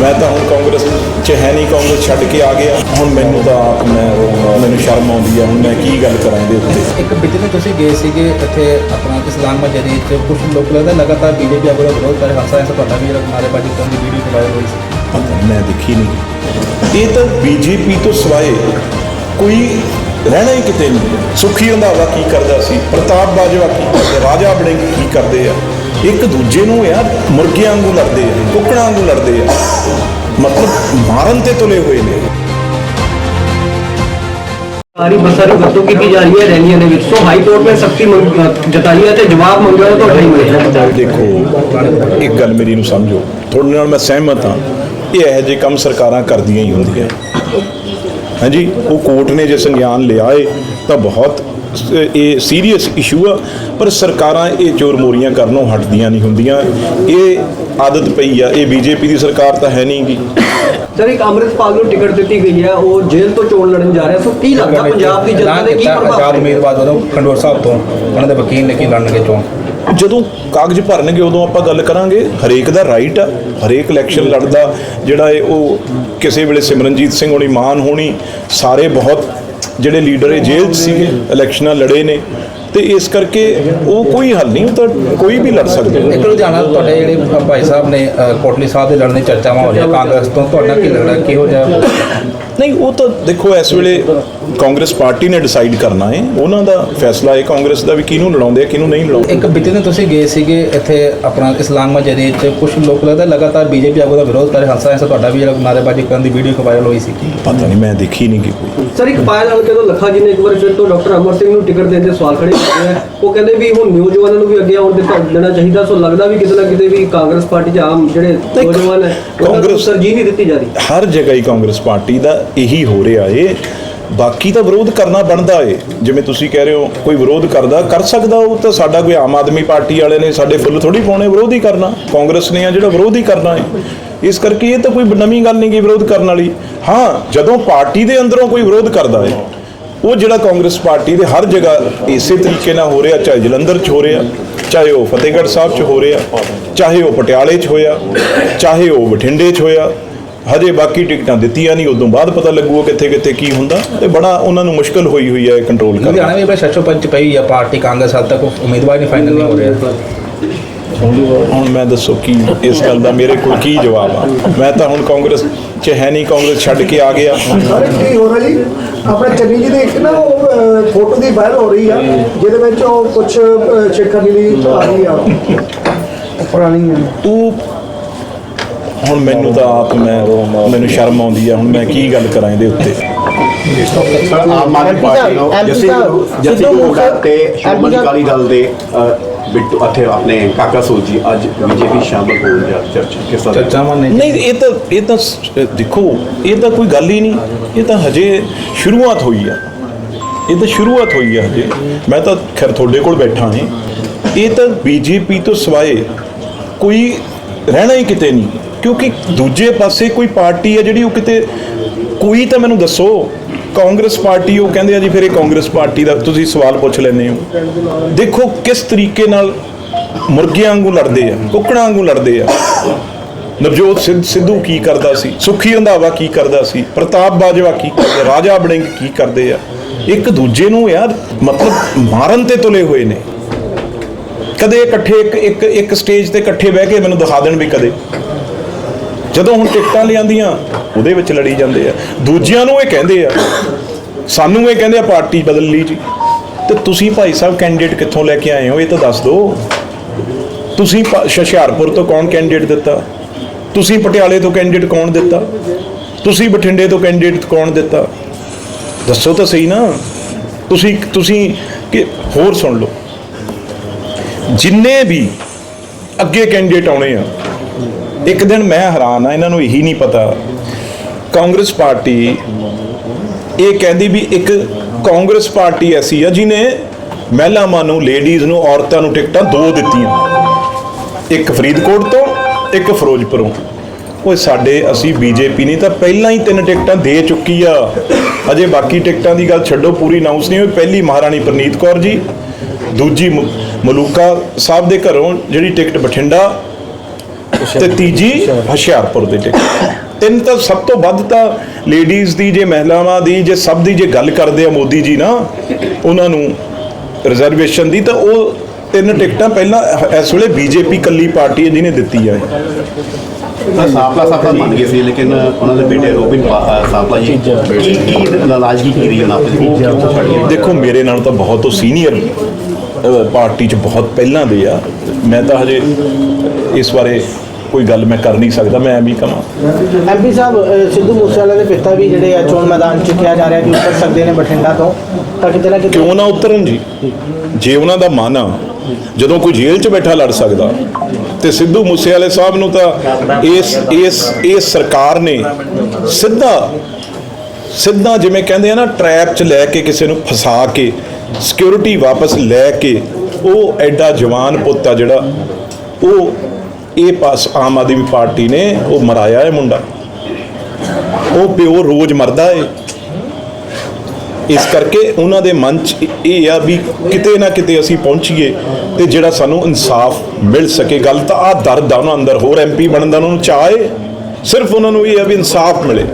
ਮੈਂ ਤਾਂ ਹੁਣ ਕਾਂਗਰਸ 'ਚ ਹੈ ਨਹੀਂ ਕਾਂਗਰਸ ਛੱਡ ਕੇ ਆ ਗਿਆ। ਹੁਣ ਮੈਨੂੰ ਤਾਂ ਆਪ ਮੈਂ ਮੈਨੂੰ ਸ਼ਰਮ ਆਉਂਦੀ ਆ। ਹੁਣ ਮੈਂ ਕੀ ਗੱਲ ਕਰਾਂ ਇਹਦੇ ਉੱਤੇ? ਇੱਕ ਨੂੰ ਤੁਸੀਂ ਗਏ ਸੀਗੇ ਇੱਥੇ ਆਪਣਾ ਇਸਲਾਮ ਮਜਰੀ ਚ ਕੁਝ ਲੋਕ ਲੱਗਦਾ ਲਗਾਤਾਰ ਬੀਜੇਪੀ ਵਿਰੋਧ ਕਰ ਰਹੇ ਹਾਸਾ ਐਸਾ ਤੁਹਾਡਾ ਵੀ ਨਾਰੇਬਾਜ਼ੀ ਕਰਨ ਦੀ ਵੀਡੀਓ ਵਾਇਰਲ ਹੋਈ ਸੀ। ਪਤਾ ਮੈਂ ਦੇਖੀ ਨਹੀਂ ਇਹ ਤਾਂ ਬੀਜੇਪੀ ਤੋਂ ਸਿਵਾਏ ਕੋਈ ਰਹਿਣਾ ਹੀ ਕਿਤੇ ਨਹੀਂ ਸੁਖੀ ਰੰਧਾਵਾ ਕੀ ਕਰਦਾ ਸੀ? ਪ੍ਰਤਾਪ ਬਾਜਵਾ ਕੀ ਕਰਦੇ? ਰਾਜਾ ਬੜੇ ਕੀ ਕਰਦੇ ਆ? ਇੱਕ ਦੂਜੇ ਨੂੰ ਯਾਰ ਮੁਰਗਿਆਂ ਵਾਂਗੂ ਲੜਦੇ ਆ ਕੁੱਕੜਾਂ ਵਾਂਗੂ ਲੜਦੇ ਆ। ਮਤਲਬ ਮਾਰਨ ਤੇ ਤੁਲੇ ਹੋਏ ਨੇ। ਸਾਰੀ ਬਸਾਰੀ ਵਰਤੋਂ ਕੀਤੀ ਜਾ ਰਹੀ ਹੈ ਰੈਲੀਆਂ ਦੇ ਵਿੱਚ। ਸੋ ਹਾਈ ਕੋਰਟ ਨੇ ਸਖਤੀ ਜਤਾਈ ਹੈ ਤੇ ਜਵਾਬ ਮੰਗਿਆ ਤਾਂ ਤੁਹਾਡਾ ਹੀ ਮਿਲਿਆ। ਦੇਖੋ ਇੱਕ ਗੱਲ ਮੇਰੀ ਨੂੰ ਸਮਝੋ। ਤੁਹਾਡੇ ਨਾਲ ਮੈਂ ਸਹਿਮਤ ਹਾਂ। ਇਹ ਇਹੋ ਜਿਹੇ ਕੰਮ ਸਰਕਾਰਾਂ ਕਰਦੀਆਂ ਹੀ ਹੁੰਦੀਆਂ। ਹਾਂਜੀ ਉਹ ਕੋਰਟ ਨੇ ਜੇ ਸੰਗਿਆਨ ਲਿਆ ਏ ਤਾਂ ਬਹੁਤ ਇਹ ਸੀਰੀਅਸ ਇਸ਼ੂ ਆ ਪਰ ਸਰਕਾਰਾਂ ਇਹ ਚੋਰ ਮੋਰੀਆਂ ਕਰਨੋਂ ਹਟਦੀਆਂ ਨਹੀਂ ਹੁੰਦੀਆਂ। ਇਹ ਆਦਤ ਪਈ ਆ ਇਹ ਬੀਜੇਪੀ ਦੀ ਸਰਕਾਰ ਤਾਂ ਹੈ ਨਹੀਂਗੀ ਸਰ ਇੱਕ ਅੰਮ੍ਰਿਤਪਾਲ ਨੂੰ ਟਿਕਟ ਦਿੱਤੀ ਗਈ ਹੈ ਉਹ ਜੇਲ੍ਹ ਤੋਂ ਚੋਣ ਲੜਨ ਜਾ ਰਿਹਾ। ਸੋ ਕੀ ਲੱਗਦਾ ਪੰਜਾਬ ਦੀ ਜਨਤਾ ਦੇ ਕੀ ਆਜ਼ਾਦ ਪ੍ਰਭਾਵ ਉਮੀਦਵਾਰ ਜਦੋਂ ਖੰਡੋਰ ਸਾਹਿਬ ਤੋਂ ਉਹਨਾਂ ਦੇ ਵਕੀਲ ਨੇ ਕੀ ਲੜਨਗੇ ਚੋਣ? ਜਦੋਂ ਕਾਗਜ਼ ਭਰਨਗੇ ਉਦੋਂ ਆਪਾਂ ਗੱਲ ਕਰਾਂਗੇ। ਹਰੇਕ ਦਾ ਰਾਈਟ ਆ ਹਰੇਕ ਇਲੈਕਸ਼ਨ ਲੜਦਾ। ਜਿਹੜਾ ਇਹ ਉਹ ਕਿਸੇ ਵੇਲੇ ਸਿਮਰਨਜੀਤ ਸਿੰਘ ਹੋਣੀ ਮਾਨ ਹੋਣੀ ਸਾਰੇ ਬਹੁਤ ਜਿਹੜੇ ਲੀਡਰ ਇਹ ਜੇਲ੍ਹ 'ਚ ਸੀਗੇ ਇਲੈਕਸ਼ਨਾਂ ਲੜੇ ਨੇ ਤੇ ਇਸ ਕਰਕੇ ਉਹ ਕੋਈ ਹੱਲ ਨਹੀਂ ਉਹ ਤਾਂ ਕੋਈ ਵੀ ਲੜ ਸਕਦਾ। ਇੱਕ ਲੁਧਿਆਣਾ ਤੁਹਾਡੇ ਜਿਹੜੇ ਭਾਈ ਸਾਹਿਬ ਨੇ ਕੋਟਲੀ ਸਾਹਿਬ ਦੇ ਲੜਨ ਦੀ ਚਰਚਾਵਾਂ ਹੋ ਰਹੀਆਂ ਕਾਂਗਰਸ ਤੋਂ ਤੁਹਾਡਾ ਕੀ ਲੱਗਦਾ ਕਿਹੋ ਜਿਹਾ? ਨਹੀਂ ਉਹ ਤਾਂ ਦੇਖੋ ਇਸ ਵੇਲੇ ਕਾਂਗਰਸ ਪਾਰਟੀ ਨੇ ਡਿਸਾਈਡ ਕਰਨਾ ਹੈ। ਉਹਨਾਂ ਦਾ ਫੈਸਲਾ ਹੈ ਕਾਂਗਰਸ ਦਾ ਵੀ ਕਿਹਨੂੰ ਲੜਾਉਂਦੇ ਆ ਕਿਹਨੂੰ ਨਹੀਂ ਲੜਾਉਂਦੇ। ਇੱਕ ਬੀਤੇ ਨੂੰ ਤੁਸੀਂ ਗਏ ਸੀਗੇ ਇੱਥੇ ਆਪਣਾ ਇਸਲਾਮ ਮਜਰੀ ਚ ਕੁਝ ਲੋਕ ਲੱਗਦਾ ਲਗਾਤਾਰ ਬੀਜੇਪੀ ਆਗੂ ਦਾ ਵਿਰੋਧ ਕਰ ਰਹੇ ਹਾਸਾ ਐਸਾ ਤੁਹਾਡਾ ਵੀ ਜਿਹੜਾ ਨਾਰੇਬਾਜ਼ੀ ਕਰਨ ਦੀ ਵੀਡੀਓ ਵਾਇਰਲ ਹੋਈ ਸੀ। ਪਤਾ ਨਹੀਂ ਮੈਂ ਦੇਖੀ ਨਹੀਂ ਕਿ ਕੋਈ। ਸਰ ਇੱਕ ਪਾਇਲ ਹਲਕੇ ਤੋਂ ਲੱਖਾ ਜੀ ਨੇ ਇੱਕ ਵਾਰ ਫਿਰ ਤੋਂ ਡਾਕਟਰ ਅਮਰ ਸਿੰਘ ਨੂੰ ਟਿਕਟ ਦੇਣ ਦੇ ਸਵਾਲ ਖੜੇ ਉਹ ਕਹਿੰਦੇ ਵੀ ਹੁਣ ਨੌਜਵਾਨਾਂ ਨੂੰ ਵੀ ਅੱਗੇ ਆਉਣ ਦਿੱਤਾ ਦੇਣਾ ਚਾਹੀਦਾ ਸੋ ਲੱਗਦਾ ਵੀ ਕਿਤੇ ਨਾ ਕਿਤੇ ਵੀ ਕਾਂਗਰਸ ਪਾਰਟੀ 'ਚ ਆਮ ਜਿਹੜੇ ਨੌਜਵਾਨ ਹੈ ਕਾਂਗਰਸ- ਤਰਜੀਹ ਨਹੀਂ ਦਿੱਤੀ ਜਾ ਰਹੀ। ਹਰ ਜਗ੍ਹਾ ਹੀ ਕਾਂਗਰਸ ਪਾਰਟੀ ਦਾ ਇਹੀ ਹੋ ਰਿਹਾ ਏ। ਬਾਕੀ ਤਾਂ ਵਿਰੋਧ ਕਰਨਾ ਬਣਦਾ ਏ। ਜਿਵੇਂ ਤੁਸੀਂ ਕਹਿ ਰਹੇ ਹੋ ਕੋਈ ਵਿਰੋਧ ਕਰਦਾ ਕਰ ਸਕਦਾ ਉਹ ਤਾਂ ਸਾਡਾ ਕੋਈ ਆਮ ਆਦਮੀ ਪਾਰਟੀ ਵਾਲੇ ਨੇ ਸਾਡੇ ਫੁੱਲ ਥੋੜੀ ਪਾਉਣੇ ਵਿਰੋਧ ਹੀ ਕਰਨਾ। ਕਾਂਗਰਸ ਨੇ ਆ ਜਿਹੜਾ ਵਿਰੋਧ ਹੀ ਕਰਨਾ ਏ। ਇਸ ਕਰਕੇ ਇਹ ਤਾਂ ਕੋਈ ਨਵੀਂ ਗੱਲ ਨਹੀਂ ਕਿ ਵਿਰੋਧ ਕਰਨ ਵਾਲੀ। ਹਾਂ ਜਦੋਂ ਪਾਰਟੀ ਦੇ ਅੰਦਰੋਂ ਕੋਈ ਵਿਰੋਧ ਕਰਦਾ ਏ ਉਹ ਜਿਹੜਾ ਕਾਂਗਰਸ ਪਾਰਟੀ ਦੇ ਹਰ ਜਗ੍ਹਾ ਇਸੇ ਤਰੀਕੇ ਨਾਲ ਹੋ ਰਿਹਾ, ਚਾਹੇ ਜਲੰਧਰ 'ਚ ਹੋ ਰਿਹਾ, ਚਾਹੇ ਉਹ ਫਤਿਹਗੜ੍ਹ ਸਾਹਿਬ 'ਚ ਹੋ ਰਿਹਾ, ਚਾਹੇ ਉਹ ਪਟਿਆਲੇ 'ਚ ਹੋਇਆ, ਚਾਹੇ ਉਹ ਬਠਿੰਡੇ 'ਚ ਹੋਇਆ, ਹਜੇ ਬਾਕੀ ਟਿਕਟਾਂ ਦਿੱਤੀਆਂ ਨਹੀਂ, ਉਦੋਂ ਬਾਅਦ ਪਤਾ ਲੱਗੂਗਾ ਕਿੱਥੇ ਕਿੱਥੇ ਕੀ ਹੁੰਦਾ ਤੇ ਬੜਾ ਉਹਨਾਂ ਨੂੰ ਮੁਸ਼ਕਲ ਹੋਈ ਹੋਈ ਹੈ ਕੰਟਰੋਲ ਲੁਧਿਆਣਾ ਵੀ ਬੜਾ ਸ਼ਸ਼ੋ ਪਈ ਆ, ਪਾਰਟੀ ਕਾਂਗਰਸ ਹਾਲ ਤੱਕ ਉਮੀਦਵਾਰ ਨਹੀਂ ਫਾਈਨਲ ਨਹੀਂ ਹੋ ਰਿਹਾ। ਹੁਣ ਮੈਂ ਦੱਸੋ ਕੀ ਇਸ ਗੱਲ ਦਾ ਮੇਰੇ ਕੋਲ ਕੀ ਜਵਾਬ ਆ? ਮੈਂ ਤਾਂ ਹੁਣ ਕਾਂਗਰਸ 'ਚ ਹੈ ਨਹੀਂ ਕਾਂਗਰਸ ਛੱਡ ਕੇ ਆ ਗਿਆ। ਕੀ ਹੋ ਰਿਹਾ ਜੀ ਆਪਣੇ ਚੰਨੀ ਜੀ ਦੇ ਇੱਕ ਨਾ ਉਹ ਫੋਟੋ ਦੀ ਵਾਇਰਲ ਹੋ ਰਹੀ ਆ ਜਿਹਦੇ ਵਿੱਚ ਉਹ ਕੁਝ ਛੇੜਖਾਨੀ ਲਈ ਆ ਰਹੀ ਆ। ਪੁਰਾਣੀ ਤੂੰ ਹੁਣ ਮੈਨੂੰ ਤਾਂ ਆਪ ਮੈਂ ਮੈਨੂੰ ਸ਼ਰਮ ਆਉਂਦੀ ਆ ਹੁਣ ਮੈਂ ਕੀ ਗੱਲ ਕਰਾਂ ਇਹਦੇ ਉੱਤੇ? ਆਮ ਆਦਮੀ ਪਾਰਟੀ ਨੂੰ ਜਸੀ ਜਸੀ ਮੁੰਡਾ ਤੇ ਸ਼੍ਰੋਮਣੀ ਅਕਾਲੀ ਦਲ ਦੇ ਅ, ਬਿੱਟੂ ਅਤੇ ਆਪਣੇ ਕਾਕਾ ਸੂਦ ਜੀ ਅੱਜ ਬੀਜੇਪੀ ਸ਼ਾਮਲ ਹੋਣ ਜਾ ਚਰਚਾ ਕਿਸ ਤਰ੍ਹਾਂ? ਚਰਚਾਵਾਂ ਨੇ ਨਹੀਂ ਇਹ ਤਾਂ ਇਹ ਤਾਂ ਸ- ਦੇਖੋ ਇਹ ਤਾਂ ਕੋਈ ਗੱਲ ਹੀ ਨਹੀਂ। ਇਹ ਤਾਂ ਹਜੇ ਸ਼ੁਰੂਆਤ ਹੋਈ ਆ। ਇਹ ਤਾਂ ਸ਼ੁਰੂਆਤ ਹੋਈ ਆ ਹਜੇ। ਮੈਂ ਤਾਂ ਖੈਰ ਤੁਹਾਡੇ ਕੋਲ ਬੈਠਾ ਹਾਂ। ਇਹ ਤਾਂ ਬੀਜੇਪੀ ਤੋਂ ਸਿਵਾਏ ਕੋਈ ਰਹਿਣਾ ਹੀ ਕਿਤੇ ਨਹੀਂ। ਕਿਉਂਕਿ ਦੂਜੇ ਪਾਸੇ ਕੋਈ ਪਾਰਟੀ ਹੈ ਜਿਹੜੀ ਉਹ ਕਿਤੇ ਕੋਈ ਤਾਂ ਮੈਨੂੰ ਦੱਸੋ, ਕਾਂਗਰਸ ਪਾਰਟੀ, ਉਹ ਕਹਿੰਦੇ ਆ ਜੀ ਫਿਰ ਇਹ ਕਾਂਗਰਸ ਪਾਰਟੀ ਦਾ ਤੁਸੀਂ ਸਵਾਲ ਪੁੱਛ ਲੈਂਦੇ ਹੋ। ਦੇਖੋ ਕਿਸ ਤਰੀਕੇ ਨਾਲ ਮੁਰਗਿਆਂ ਵਾਂਗੂ ਲੜਦੇ ਆ, ਕੁੱਕੜਾਂ ਵਾਂਗੂ ਲੜਦੇ ਆ। ਨਵਜੋਤ ਸਿੱਧ, ਸਿੱਧੂ ਕੀ ਕਰਦਾ ਸੀ? ਸੁਖੀ ਰੰਧਾਵਾ ਕੀ ਕਰਦਾ ਸੀ? ਪ੍ਰਤਾਪ ਬਾਜਵਾ ਕੀ ਕਰਦੇ ਰਾਜਾ ਬੜਿੰਗ ਕੀ ਕਰਦੇ ਆ? ਇੱਕ ਦੂਜੇ ਨੂੰ ਯਾਰ ਮਤਲਬ ਮਾਰਨ ਤੇ ਤੁਲੇ ਹੋਏ ਨੇ। ਕਦੇ ਇਕੱਠੇ ਇੱਕ ਇੱਕ ਇੱਕ ਸਟੇਜ ਤੇ ਇਕੱਠੇ ਬਹਿ ਕੇ ਮੈਨੂੰ ਦਿਖਾ ਦੇਣ ਵੀ ਕਦੇ। ਜਦੋਂ ਹੁਣ ਟਿਕਟਾਂ ਲਿਆਂਦੀਆਂ, ਉਹਦੇ ਵਿੱਚ ਲੜੀ ਜਾਂਦੇ ਆ। ਦੂਜਿਆਂ ਨੂੰ ਇਹ ਕਹਿੰਦੇ ਆ, ਸਾਨੂੰ ਇਹ ਕਹਿੰਦੇ ਆ, ਪਾਰਟੀ ਬਦਲ ਲਈ ਜੀ। ਤੇ ਤੁਸੀਂ ਭਾਈ ਸਾਹਿਬ ਕੈਂਡੀਡੇਟ ਕਿੱਥੋਂ ਲੈ ਕੇ ਆਏ ਹੋ, ਇਹ ਤਾਂ ਦੱਸ ਦਿਓ। ਤੁਸੀਂ ਹੁਸ਼ਿਆਰਪੁਰ ਤੋਂ ਕੌਣ ਕੈਂਡੀਡੇਟ ਦਿੱਤਾ? ਤੁਸੀਂ ਪਟਿਆਲੇ ਤੋਂ ਕੈਂਡੀਡੇਟ ਕੌਣ ਦਿੱਤਾ? ਤੁਸੀਂ ਬਠਿੰਡੇ ਤੋਂ ਕੈਂਡੀਡੇਟ ਕੌਣ ਦਿੱਤਾ? ਦੱਸੋ ਤਾਂ ਸਹੀ ਨਾ। ਤੁਸੀਂ ਤੁਸੀਂ ਕਿ, ਹੋਰ ਸੁਣ ਲਓ। ਜਿੰਨੇ ਵੀ ਅੱਗੇ ਕੈਂਡੀਡੇਟ ਆਉਣੇ ਆ ਇੱਕ ਦਿਨ ਮੈਂ ਹੈਰਾਨ ਆ ਇਹਨਾਂ ਨੂੰ ਇਹੀ ਨਹੀਂ ਪਤਾ। ਕਾਂਗਰਸ ਪਾਰਟੀ ਇਹ ਕਹਿੰਦੀ ਵੀ ਇੱਕ ਕਾਂਗਰਸ ਪਾਰਟੀ ਐਸੀ ਆ ਜਿਨੇ ਮਹਿਲਾਵਾਂ ਨੂੰ ਲੇਡੀਜ਼ ਨੂੰ, ਔਰਤਾਂ ਨੂੰ ਟਿਕਟਾਂ ਦੋ ਦਿੱਤੀਆਂ। ਇੱਕ ਫਰੀਦਕੋਟ ਤੋਂ, ਇੱਕ ਫਿਰੋਜ਼ਪੁਰੋਂ। ਉਹ ਸਾਡੇ, ਅਸੀਂ ਬੀਜੇਪੀ ਨਹੀਂ ਤਾਂ ਪਹਿਲਾਂ ਹੀ ਤਿੰਨ ਟਿਕਟਾਂ ਦੇ ਚੁੱਕੀ ਆ। ਅਜੇ ਬਾਕੀ ਟਿਕਟਾਂ ਦੀ ਗੱਲ ਛੱਡੋ, ਪੂਰੀ ਅਨਾਉਂਸ ਨਹੀਂ ਹੋਈ। ਪਹਿਲੀ ਮਹਾਰਾਣੀ ਪ੍ਰਨੀਤ ਕੌਰ ਜੀ, ਦੂਜੀ ਮ- ਮਲੂਕਾ ਸਾਹਿਬ ਦੇ ਘਰੋਂ ਜਿਹੜੀ ਟਿਕਟ ਬਠਿੰਡਾ ਤੇ ਤੀਜੀ ਹੁਸ਼ਿਆਰਪੁਰ ਦੇ ਟਿਕਟ। ਤਿੰਨ ਤਾਂ ਸਭ ਤੋਂ ਵੱਧ ਤਾਂ ਲੇਡੀਜ਼ ਦੀ ਜੇ ਮਹਿਲਾਵਾਂ ਦੀ ਜੇ ਸਭ ਦੀ ਜੇ ਗੱਲ ਕਰਦੇ ਆ ਮੋਦੀ ਜੀ ਨਾ ਉਹਨਾਂ ਨੂੰ ਰਿਜ਼ਰਵੇਸ਼ਨ ਦੀ ਤਾਂ ਉਹ ਤਿੰਨ ਟਿਕਟਾਂ ਪਹਿਲਾਂ ਇਸ ਵੇਲੇ ਬੀਜੇਪੀ ਕੱਲੀ ਪਾਰਟੀ ਹੈ ਜਿਹਨੇ ਦਿੱਤੀ ਹੈ ਤਾਂ ਸਾਪਲਾ ਸਾਹਿਬ ਤਾਂ ਮੰਨ ਗਏ ਸੀ ਲੇਕਿਨ ਉਹਨਾਂ ਦੇ ਬੇਟੇ ਰੋਬਿਨ ਪਾ- ਅ, ਸਾਪਲਾ ਜੀ ਕੀ ਕੀ ਨਾਰਾਜ਼ਗੀ ਕੀ ਰਹੀ ਉਹਨਾਂ ਆਪਣੀ? ਉਹ ਕਿਉਂ ਛੱਡ ਗਏ? ਦੇਖੋ ਮੇਰੇ ਨਾਲ ਤਾਂ ਬਹੁਤ ਉਹ ਸੀਨੀਅਰ ਪਾਰਟੀ 'ਚ ਬਹੁਤ ਪਹਿਲਾਂ ਦੇ ਆ। ਮੈਂ ਤਾਂ ਹਜੇ ਇਸ ਬਾਰੇ ਕੋਈ ਗੱਲ ਮੈਂ ਕਰ ਨਹੀਂ ਸਕਦਾ ਮੈਂ ਐਵੇਂ ਹੀ ਕਹਾਂ ਐਮਪੀ ਸਾਹਿਬ ਸਿੱਧੂ ਮੂਸੇਵਾਲੇ ਦੇ ਪਿਤਾ ਵੀ ਜਿਹੜੇ ਆ ਚੋਣ ਮੈਦਾਨ ਚ ਕਿਹਾ ਜਾ ਰਿਹਾ ਕਿ ਉੱਤਰ ਸਕਦੇ ਨੇ ਬਠਿੰਡਾ ਤੋਂ। ਤਾਂ ਕਿਤੇ ਨਾ ਕਿਤੇ ਕਿਉਂ ਨਾ ਉਤਰਨ ਜੀ? ਜੇ ਉਹਨਾਂ ਦਾ ਮਨ ਆ ਜਦੋਂ ਕੋਈ ਜੇਲ੍ਹ 'ਚ ਬੈਠਾ ਲੜ ਸਕਦਾ ਤੇ ਸਿੱਧੂ ਮੂਸੇਵਾਲੇ ਸਾਹਿਬ ਨੂੰ ਤਾਂ ਇਸ ਇਸ ਇਸ ਸਰਕਾਰ ਨੇ ਸਿੱਧਾ ਸਿੱਧਾ ਜਿਵੇਂ ਕਹਿੰਦੇ ਆ ਨਾ ਟਰੈਪ 'ਚ ਲੈ ਕੇ ਕਿਸੇ ਨੂੰ ਫਸਾ ਕੇ ਸਿਕਿਉਰਿਟੀ ਵਾਪਸ ਲੈ ਕੇ ਉਹ ਐਡਾ ਜਵਾਨ ਪੁੱਤ ਆ ਜਿਹੜਾ ਉਹ ਇਹ ਪਾਸ ਆਮ ਆਦਮੀ ਪਾਰਟੀ ਨੇ ਉਹ ਮਰਾਇਆ ਹੈ ਮੁੰਡਾ। ਉਹ ਪਿਓ ਰੋਜ਼ ਮਰਦਾ ਏ। ਇਸ ਕਰਕੇ ਉਹਨਾਂ ਦੇ ਮਨ 'ਚ ਇਹ ਆ ਵੀ ਕਿਤੇ ਨਾ ਕਿਤੇ ਅਸੀਂ ਪਹੁੰਚੀਏ ਤੇ ਜਿਹੜਾ ਸਾਨੂੰ ਇਨਸਾਫ ਮਿਲ ਸਕੇ। ਗੱਲ ਤਾਂ ਆ ਦਰਦ ਆ, ਉਹਨਾਂ ਅੰਦਰ ਹੋਰ ਐਮਪੀ ਬਣਨ ਦਾ, ਉਹਨਾਂ ਨੂੰ ਚਾਹੇ ਸਿਰਫ ਉਹਨਾਂ ਨੂੰ ਇਹ ਆ ਵੀ ਇਨਸਾਫ ਮਿਲੇ।